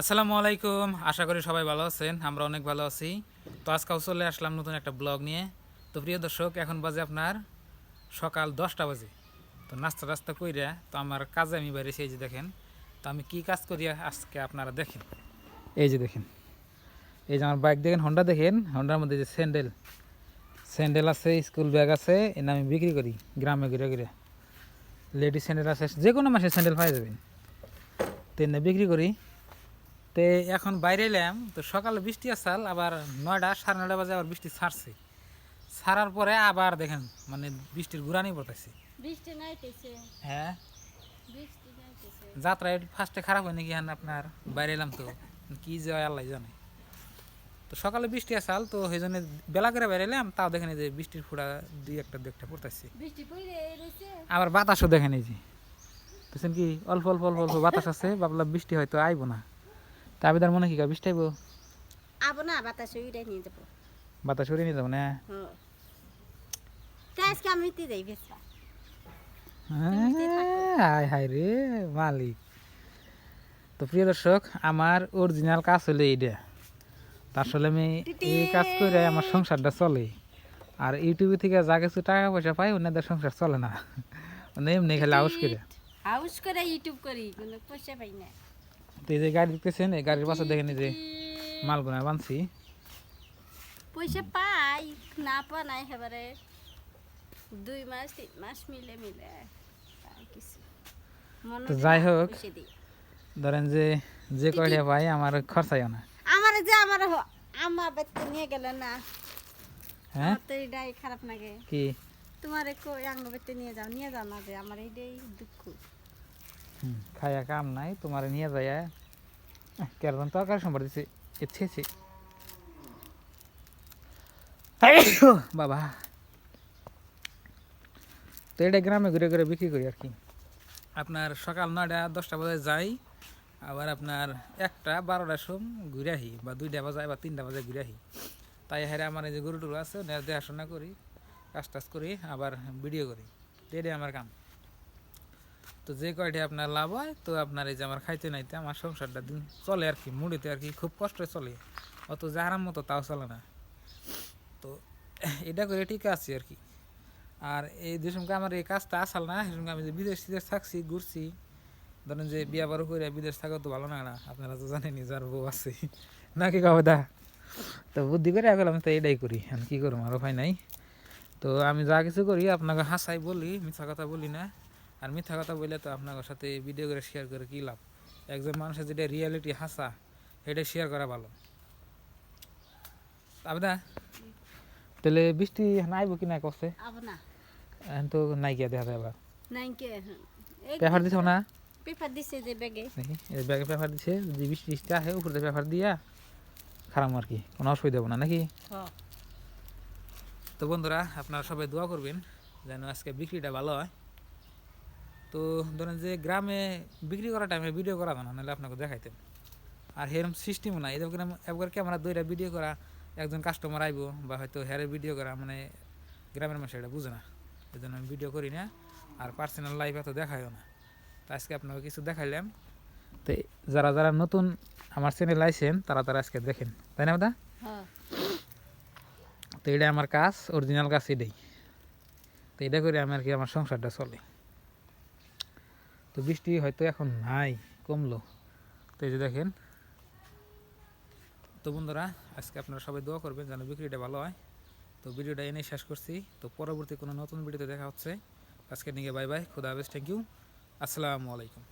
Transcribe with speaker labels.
Speaker 1: আসসালামু আলাইকুম। আশা করি সবাই ভালো আছেন, আমরা অনেক ভালো আছি। তো আজকাল চলে আসলাম নতুন একটা ব্লগ নিয়ে। তো প্রিয় দর্শক, এখন বাজে আপনার সকাল দশটা বাজে। তো নাস্তা টাস্তা কইরা, তো আমার কাজে আমি বাইরে সেই যে দেখেন। তো আমি কি কাজ করি আজকে আপনারা দেখেন। এই যে দেখেন। এই যে আমার বাইক দেখেন হন্ডা দেখেন। হন্ডার মধ্যে যে স্যান্ডেল। স্যান্ডেল আছে, স্কুল ব্যাগ আছে এনে আমি বিক্রি করি, গ্রামে ঘুরে ঘুরে। লেডিস স্যান্ডেল আছে, যে কোনো মাসে স্যান্ডেল পাই যাবেন তো বিক্রি করি। তে এখন বাইরে এলাম তো সকালে বৃষ্টি আসাল আবার নয়টা সাড়ে নয়টা বাজে আবার বৃষ্টি ছাড়ছে। ছাড়ার পরে আবার দেখেন মানে বৃষ্টির গুড়ানি পড়তেছে।
Speaker 2: বৃষ্টি নাইতেছে।
Speaker 1: হ্যাঁ? যাত্রা ফার্স্টে খারাপ হয় নাকি হ্যাঁ আপনার? বাইরে এলাম তো কি যে আল্লাহ জানে। তো সকালে বৃষ্টি আসাল তো সেই জন্য বেলা করে বাইরে এলাম তাও দেখেন যে বৃষ্টির ফুড়া দুই একটা দু একটা পড়তেছে। আবার বাতাসও দেখেন এই যে। বুঝছেন কি? অল্প অল্প অল্প অল্প বাতাস আছে ভাবলাম বৃষ্টি হয়তো আইবো না। তা আবেদার মনে কি
Speaker 2: আবো না বাতাস উড়ে নিয়ে যাব।
Speaker 1: বাতাস নিয়ে যাব না?
Speaker 2: হ্যাঁ তা আজকে আমি তে যাই বেশ
Speaker 1: হাই হাই রে মালিক। তো প্রিয় দর্শক আমার অরিজিনাল কাজ হলো এইটা আসলে আমি এই কাজ করে আমার সংসারটা চলে। আর ইউটিউবে থেকে যা কিছু টাকা পয়সা পাই ওনাদের সংসার চলে না। মানে এমনি খালি আউস করে।
Speaker 2: হাউস করে ইউটিউব করি কোনো পয়সা পাই না।
Speaker 1: তো এই যে গাড়ি দেখতেছেন এই গাড়ির পাশে দেখেন এই যে মালগুনা বানছি।
Speaker 2: পয়সা পাই না পা নাই এবারে দুই মাস তিন মাস মিলে মিলে
Speaker 1: তো যাই হোক। ধরেন যে যে কয়টা পাই আমার খরচাইও না।
Speaker 2: আমার যে আমার আমার বাচ্চা নিয়ে গেল না।
Speaker 1: হ্যাঁ?
Speaker 2: তো এটাই খারাপ লাগে।
Speaker 1: কি?
Speaker 2: তোমার কই আঙ্গ বাচ্চা নিয়ে যাও নিয়ে যাও না যে আমার এইটাই দুঃখ।
Speaker 1: খাইয়া কাম নাই, তোমার নিয়ে যায় কেরম তরকারি সম্পর্ক দিছে এসেছে বাবা। তো এটা গ্রামে ঘুরে ঘুরে বিক্রি করি আর কি। আপনার সকাল নয়টা, দশটা বাজে যাই, আবার আপনার একটা বারোটার সম ঘুরে আহি, বা দুইটা বাজায় বা তিনটা বাজে ঘুরে আহি। তাই হারে আমার এই যে গরু টুরু আছে দেখাশোনা করি কাজ টাজ করি, আবার ভিডিও করি। তো এটাই আমার কাম। তো যে কয়টি আপনার লাভ হয়, তো আপনার এই যে আমার খাইতে নাইতে আমার সংসারটা দিন। চলে আর কি, মুড়িতে আর কি খুব কষ্টে চলে। অত যে আরাম মতো তাও চলে না। তো এটা করে ঠিক আছে আর কি। আর এই যে সঙ্গে আমার এই কাজটা আসাল না সে সঙ্গে আমি যে বিদেশ টিদেশ থাকছি, ঘুরছি, ধরেন যে বিয়া বারো করে বিদেশ থাকা তো ভালো না না, আপনারা তো জানেনি যার বউ আছে। নাকি কবে দা? তো বুদ্ধি করে এখন আমি তো এটাই করি আমি কী করব, আর উপায় নাই। তো আমি যা কিছু করি, আপনাকে হাসাই বলি, মিথ্যা কথা বলি না। আর মিথ্যা কথা বললে তো আপনার সাথে ভিডিও করে শেয়ার করে কী লাভ? একজন মানুষের যেটা রিয়েলিটি হাসা এটা শেয়ার করা ভালো। আবেদা তাহলে বৃষ্টি নাইব কি নাই কষ্ট
Speaker 2: না।
Speaker 1: এখন তো নাই গিয়া দেখা যায় আবার
Speaker 2: নাই কে
Speaker 1: পেপার দিছ না?
Speaker 2: পেপার দিছে যে ব্যাগে।
Speaker 1: এই ব্যাগে পেপার দিছে যদি বৃষ্টি বৃষ্টি আসে উপরে পেপার দিয়া খারাপ আর কি কোনো অসুবিধা হবে না নাকি? তো বন্ধুরা আপনারা সবাই দোয়া করবেন যেন আজকে বিক্রিটা ভালো হয়। তো ধরেন যে গ্রামে বিক্রি করার টাইমে ভিডিও করা না নাহলে আপনাকে দেখাইতেন। আর সেরকম সিস্টেমও নাই। এরকম একবার ক্যামেরা দুইটা ভিডিও করা একজন কাস্টমার আইব বা হয়তো হেরে ভিডিও করা মানে গ্রামের মানুষ এটা বুঝে না। এই জন্য আমি ভিডিও করি না আর পার্সোনাল লাইফ এত দেখাইও না। তো আজকে আপনাকে কিছু দেখাইলাম। তো যারা যারা নতুন আমার চ্যানেল আইসেন তারা তারা আজকে দেখেন। তাই না দাদা
Speaker 2: হ্যাঁ।
Speaker 1: তো এটা আমার কাজ অরিজিনাল কাজ এটাই। তো এটা করে আমি আর কি আমার সংসারটা চলে। তো বৃষ্টি হয়তো এখন নাই, কমলো। তো এই যে দেখেন, তো বন্ধুরা, আজকে আপনারা সবাই দোয়া করবেন যেন বিক্রিটা ভালো হয়। তো ভিডিওটা এনেই শেষ করছি। তো পরবর্তী কোনো নতুন ভিডিওতে দেখা হচ্ছে। আজকে নিয়ে বাই বাই, খুদা হাফেজ থ্যাংক ইউ আসসালামু আলাইকুম।